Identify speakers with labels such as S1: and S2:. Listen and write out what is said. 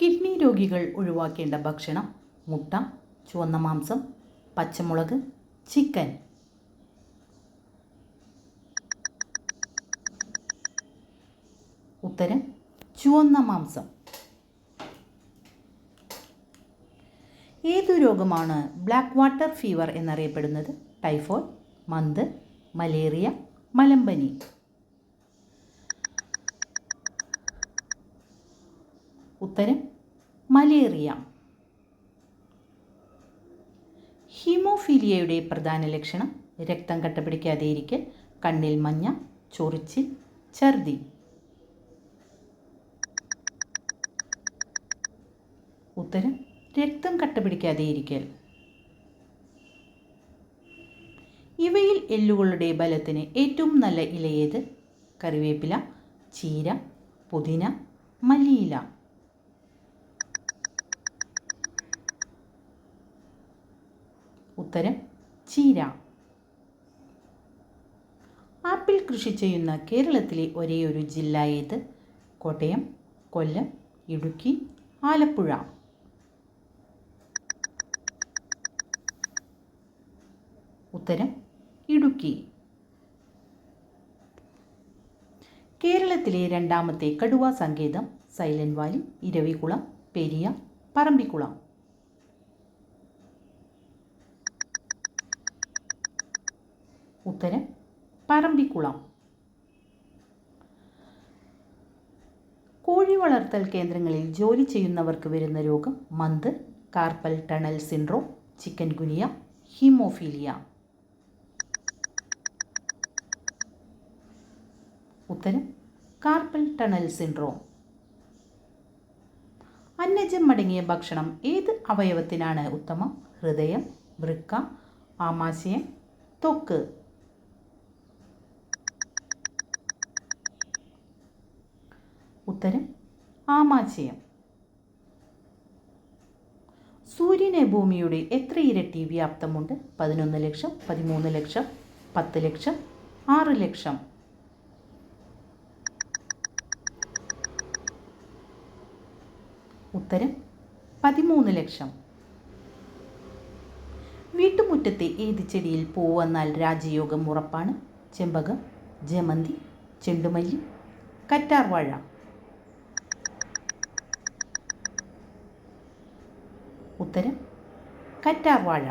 S1: Kidney രോഗികൾ ഒഴിവാക്കേണ്ട ഭക്ഷണം മുട്ട ചുവന്ന മാംസം പച്ചമുളക് ചിക്കൻ. ഉത്തരം ചുവന്ന മാംസം. ഏതു രോഗമാണ് ബ്ലാക്ക് വാട്ടർ ഫീവർ എന്നറിയപ്പെടുന്നത്? ടൈഫോയ്ഡ് മന്ത് മലേറിയ മലമ്പനി. ഉത്തരം മലേറിയ. ഹീമോഫീലിയയുടെ പ്രധാന ലക്ഷണം രക്തം കട്ടപിടിക്കാതെ ഇരിക്കൽ കണ്ണിൽ മഞ്ഞ ചൊറിച്ചിൽ ഛർദി. ഉത്തരം രക്തം കട്ടപിടിക്കാതെ ഇരിക്കൽ ഇവയിൽ എല്ലുകളുടെ ബലത്തിന് ഏറ്റവും നല്ല ഇലയേത് കറിവേപ്പില ചീര പുതിന മല്ലിയില. ഉത്തരം ചീര. ആപ്പിൾ കൃഷി ചെയ്യുന്ന കേരളത്തിലെ ഒരേ ഒരു ജില്ല ഏത്? കോട്ടയം കൊല്ലം ഇടുക്കി ആലപ്പുഴ. ഉത്തരം ഇടുക്കി. കേരളത്തിലെ രണ്ടാമത്തെ കടുവ സങ്കേതം സൈലന്റ് വാലി ഇരവികുളം പെരിയ പറമ്പിക്കുളം. ഉത്തരം പറമ്പിക്കുളം. കോഴി വളർത്തൽ കേന്ദ്രങ്ങളിൽ ജോലി ചെയ്യുന്നവർക്ക് വരുന്ന രോഗം month carpal tunnel syndrome chikungunya haemophilia. ഉത്തരം കാർപ്പൽ ടണൽ സിൻഡ്രോം. അന്നജം അടങ്ങിയ ഭക്ഷണം ഏത് അവയവത്തിനാണ് ഉത്തമം? ഹൃദയം വൃക്ക ആമാശയം ത്വക്ക്. ഉത്തരം ആമാശയം. സൂര്യനെ ഭൂമിയുടെ എത്ര ഇരട്ടി വ്യാപ്തമുണ്ട്? പതിനൊന്ന് ലക്ഷം പതിമൂന്ന് ലക്ഷം പത്ത് ലക്ഷം ആറ് ലക്ഷം. ഉത്തരം പതിമൂന്ന് ലക്ഷം. വീട്ടുമുറ്റത്തെ ഏത് ചെടിയിൽ പൂ വന്നാൽ രാജയോഗം ഉറപ്പാണ്? ചെമ്പകം ജമന്തി ചെണ്ടുമല്ലി കറ്റാർവാഴ. ഉത്തരം കറ്റാർവാഴ.